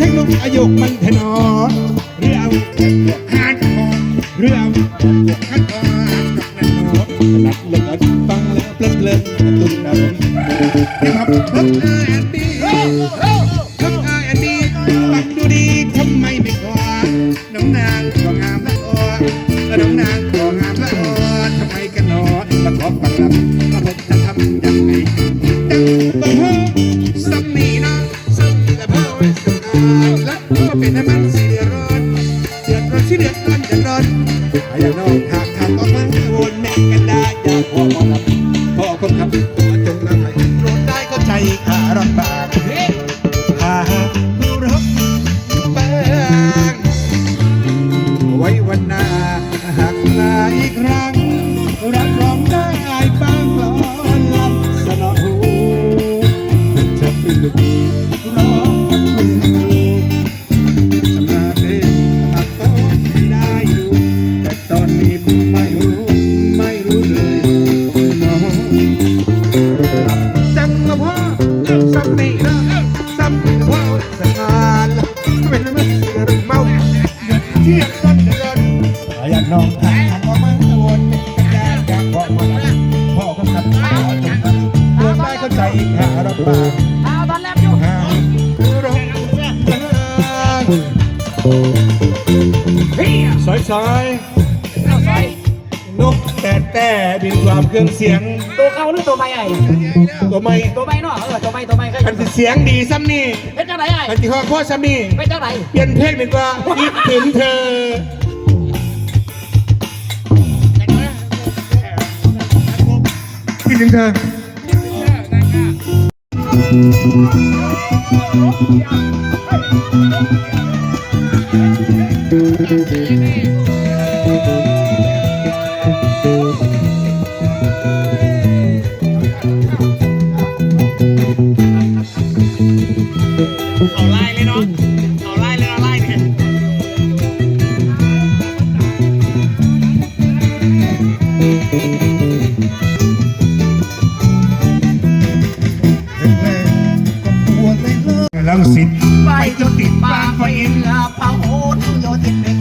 ถึงลุงอายุมันทนอนเรื่องหานคอเรื่องขัดคอนัดเลินฟังแล้วเพลิดเพลินตุ้มดาวครับครับแอนดี้ครับแอนดี้ฟังดูดีทำไมไม่ขอน้องนางก็งามละอ่อนน้องนางก็งามละอ่อนทำไมกันหนอมาขอฟังลำบ เครื่องเสียงตัวเข่าหรือตัวไม่ไอ้ตัวไม่ตัวไม่เนาะเออตัวไม่ตัวไม่ก็มันสิเสียงดีซ้ำนี่เป็นจังไรไอ้มันจิฮอดพ่อซ้ำนี่เป็นจังไรเปลี่ยนเพลงดีกว่าคิดถึงเธอคิดถึงเธอคิดถึงเธอ เขาไล่เลยเนาะเขาไล่เลยไล่เนี่ยลังสิตไปจนติดบ้านไปเอ็นลาพะโหนโยติดเด็ก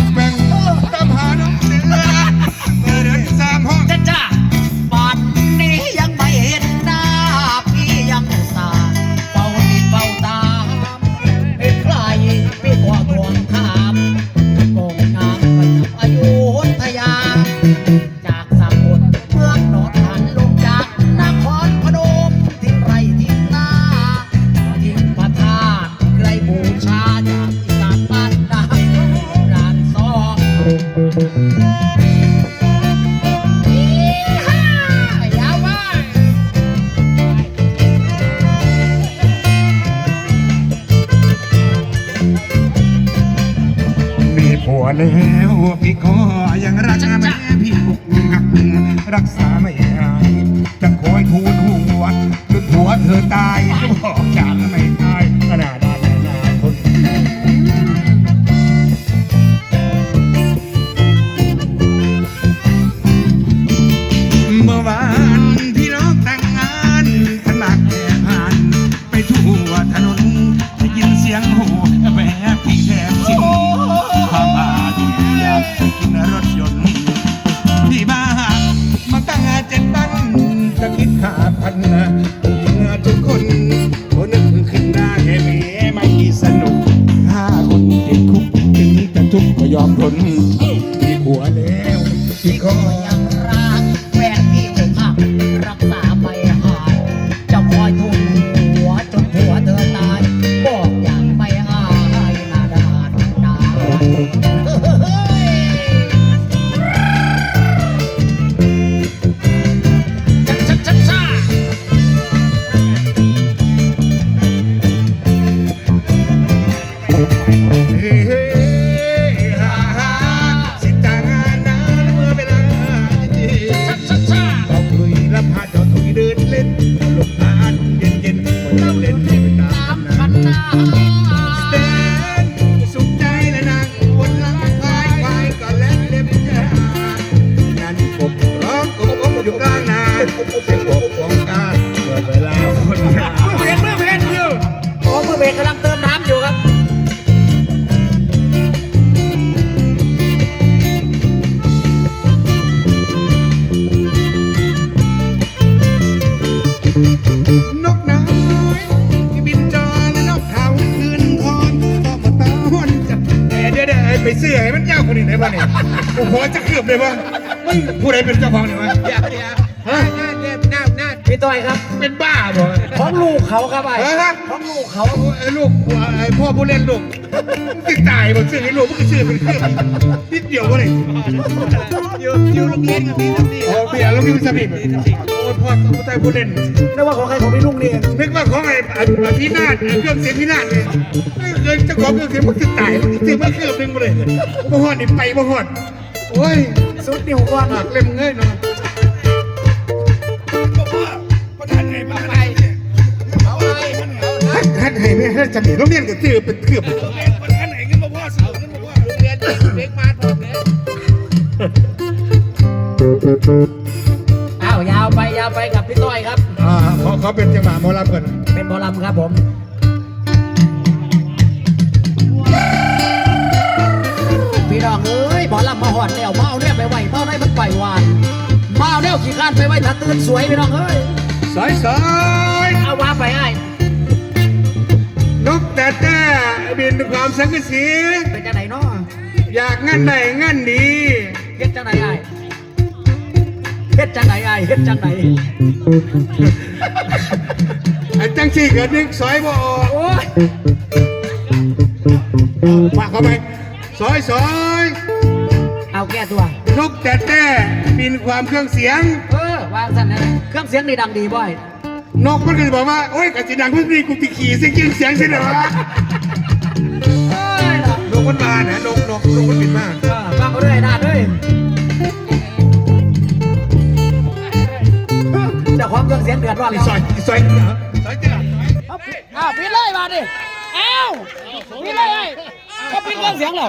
bang, bang. แล้วพี่ขอยังรักแม่พี่บุกหักรักษาไม่หายจะคอยทูลหัวจนหัวเธอตายบอกจัง อมทนมีผัวแล้วที่ขอยังรักแฟนพี่อกหักรักษาไม่หายจะคอยทุ่มหัวจนหัวเธอตายบอกอย่างไม่อายนาดานนา โอ้มือเบรกกำลังเติมน้ำอยู่ครับนกน้อยที่บินจรและนกเขาคืนคอนก็มาตอนจับแต่เดี๋ยวเดี๋ยวไปเสื้อให้มันยาวคนอื่นได้ป่ะเนี่ยโอ้โหจะเกือบเลยป่ะไม่ผู้ใดเป็นเจ้าของเนี่ยวะเดี๋ยวเดี๋ยวฮะ พี่ต้อยครับ เป็นบ้าบ่ของลูกเขาครับไอ้เออฮะของลูกเขาไอ้ลูกไอ้พ่อผู้เล่นลูกติดตายบ่ซื้อให้ลูกมันก็ซื้อเป็นเครื่องนิดเดียววะเนี่ยอยู่อยู่โรงเรียนกับพี่ทั้งสี่โอ้เบียร์ลูกนี่มันสนิทโอ้พ่อผู้ชายผู้เล่นนึกว่าของใครของพี่ลุงนี่เองนึกว่าของไอ้ไอ้พี่นาฏไอ้เครื่องเสียงพี่นาฏเลยเกินเจ้าของเครื่องเสียงมันติดตายมันติดมันเครื่องนึงมาเลยบ่ฮอดนี่ไปบ่ฮอดโอ้ยสุดนิ้วก้อนหากเล่มเงยเนาะประ มันเอาฮัดฮัดให้แม่ฮัดจะหนีโรงเรียนก็ซื้อเป็นเครื่องประธานไหนกันมาพ่อสื่อกันมาพ่อโรงเรียนเด็กมาผมเลยอ้าวยาวไปยาวไปกับพี่ต้อยครับ อ่าขอขอเป็นจังหวะหมอลำก่อนเป็นบอลำครับผมพี่น้องเอ้ยบอลำมาหอดแล้วเมาเนี่ยไปไหวเมาได้มันไปหวานเมาเนี่ยขี้ข้านไปไหวถ้าตื่นสวยพี่น้องเอ้ยสายสายเอาว่าไปไอ้ นกแต่แต่บินด้วยความสังกะสี เป็นจังไหนเนาะอยากงั้นไหนงั้นดีเฮ็ดจังไหนไอ้เฮ็ดจังไหนไอ้เฮ็ดจังไหนไอ้จังสี่เกิดนึกซอยบ่ออกโอ้ยฝากเข้าไปซอยซอยเอาแก้ตัวนกแต่แต่บินความเครื่องเสียง เออวางสั่นนะเครื่องเสียงนี่ดังดีบ่อย นกมันก็จะบอกว่า โอ้ยกะสิดังเพิ่งนี่กูติขี่เสียงจริงเสียงสิเหรอเอ้ยล่ะนกมันมานะนกนกนกมันบินมาเออฟังเขาด้วยนาดด้วยเจ้าของเครื่องเสียงเดือดร้อนอีแล้วซอยอีซอยซอยเจ้าอ้าวปิดเลยมาดิเอ้าปิดเลยไอ้ก็ปิดเครื่องเสียงเหรอ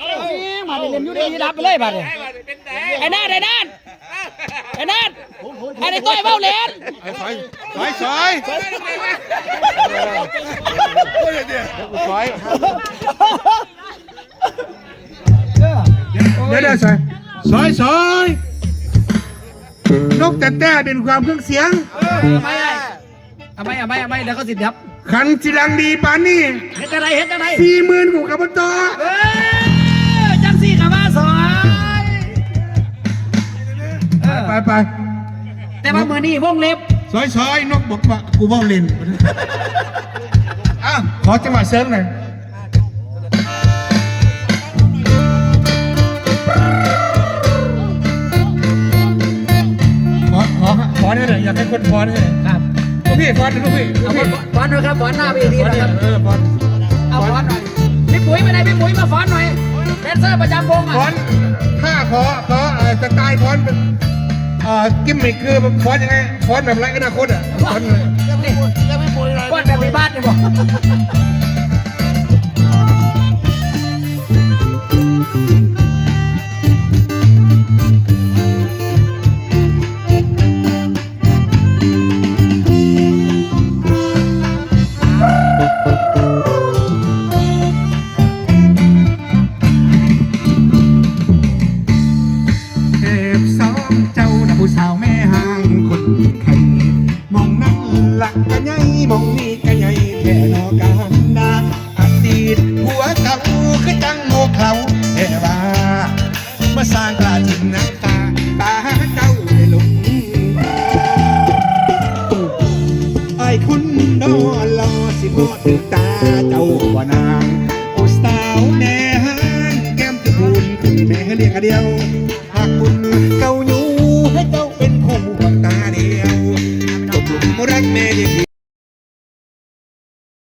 นี่มาดิเล่นอยู่ดีๆดับไปเลยมาดิไอ้นาดไอ้นาดไอ้นาดไอ้ไอ้ต้อยเบ้าเหรี ยญไอ้ซอยซอยซอยซอยซอยเออเดี๋ยวเดี๋ยวซอยซอยซอยนกแต่แต่เป็นความเครื่องเสียงทำไมไอ้ทำไมทำไมทำไมเดี๋ยวเขาสิดับขันสิดังดีปานนี่เฮ็ดจังไรเฮ็ดจังไรสี่หมื่นกูกับต่อเออจังสี่กับมาสอยเออไปไปแต่ว่ามือนี่วงเล็บ ซอยซอยนกบอกว่ากูบ้าเล่นอ้าวขอจังหวะเซิร์ฟหน่อยขอขอขอได้เลยอยากให้คนพอได้เลยครับลูกพี่ฟอนลูกพี่ลูเอากพี่ฟอนหน่อยครับฟอนหน้าเวทีฟอนหนะครับเออฟอนเอาฟอนหน่อยพี่ปุ๋ยไปไหนพี่ปุ๋ยมาฟอนหน่อยแดนเซอร์ประจำวงฟออะนถ้าขอขอเอ่อสไตล์ฟอนเป็นเอ่อกิมมิคคือฟอนยังไงฟอนแบบไรอนาคตอะฟอนเลยนี่นี่จะไม่ป่วยเลยก้อนแบบในบ้านนี่ยบอก